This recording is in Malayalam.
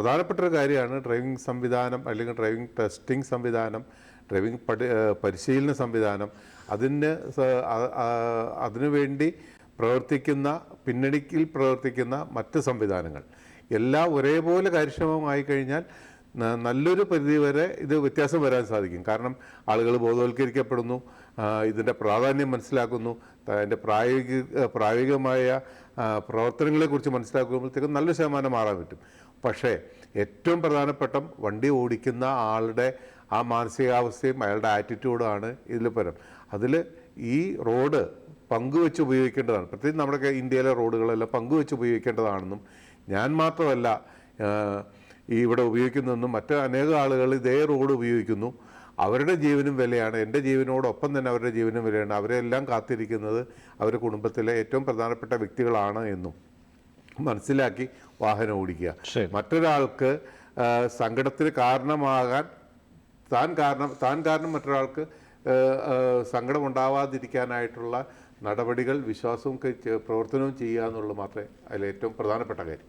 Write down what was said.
പ്രധാനപ്പെട്ട ഒരു കാര്യമാണ് ഡ്രൈവിംഗ് സംവിധാനം അല്ലെങ്കിൽ ഡ്രൈവിംഗ് ടെസ്റ്റിംഗ് സംവിധാനം ഡ്രൈവിംഗ് പഠി പരിശീലന സംവിധാനം. അതിന് അതിനുവേണ്ടി പ്രവർത്തിക്കുന്ന പിന്നണിക്കിൽ പ്രവർത്തിക്കുന്ന മറ്റ് സംവിധാനങ്ങൾ. എല്ലാം ഒരേപോലെ കാര്യക്ഷമമായി കഴിഞ്ഞാൽ നല്ലൊരു പരിധി വരെ ഇത് വ്യത്യാസം വരാൻ സാധിക്കും. കാരണം ആളുകൾ ബോധവൽക്കരിക്കപ്പെടുന്നു ഇതിന്റെ പ്രാധാന്യം മനസ്സിലാക്കുന്നു അതിന്റെ പ്രായോഗിക പ്രായോഗികമായ പ്രവർത്തനങ്ങളെക്കുറിച്ച് മനസ്സിലാക്കുമ്പോഴത്തേക്കും നല്ലൊരു ശതമാനം മാറാൻ പറ്റും. പക്ഷേ ഏറ്റവും പ്രധാനപ്പെട്ട വണ്ടി ഓടിക്കുന്ന ആളുടെ ആ മാനസികാവസ്ഥയും അയാളുടെ ആറ്റിറ്റ്യൂഡാണ് ഇതിൽ പരം. അതിൽ ഈ റോഡ് പങ്കുവെച്ച് ഉപയോഗിക്കേണ്ടതാണ്. പ്രത്യേകിച്ച് നമ്മുടെ ഇന്ത്യയിലെ റോഡുകളെല്ലാം പങ്കുവെച്ച് ഉപയോഗിക്കേണ്ടതാണെന്നും ഞാൻ മാത്രമല്ല ഈ ഇവിടെ ഉപയോഗിക്കുന്നതെന്നും മറ്റ് അനേക ആളുകൾ ഇതേ റോഡ് ഉപയോഗിക്കുന്നു. അവരുടെ ജീവനും വിലയാണ്. എന്റെ ജീവനോടൊപ്പം തന്നെ അവരുടെ ജീവനും വിലയാണ്. അവരെല്ലാം കാത്തിരിക്കുന്നത് അവരുടെ കുടുംബത്തിലെ ഏറ്റവും പ്രധാനപ്പെട്ട വ്യക്തികളാണ് എന്നും. മനസ്സിലാക്കി വാഹനം ഓടിക്കുക. മറ്റൊരാൾക്ക് സങ്കടത്തിന് കാരണമാകാൻ താൻ കാരണം താൻ കാരണം മറ്റൊരാൾക്ക് ആ, ആ, സങ്കടം ഉണ്ടാവാതിരിക്കാനായിട്ടുള്ള നടപടികൾ വിശ്വാസവും പ്രവർത്തനവും ചെയ്യുക എന്നുള്ളത് മാത്രമേ അതിൽ ഏറ്റവും പ്രധാനപ്പെട്ട കാര്യം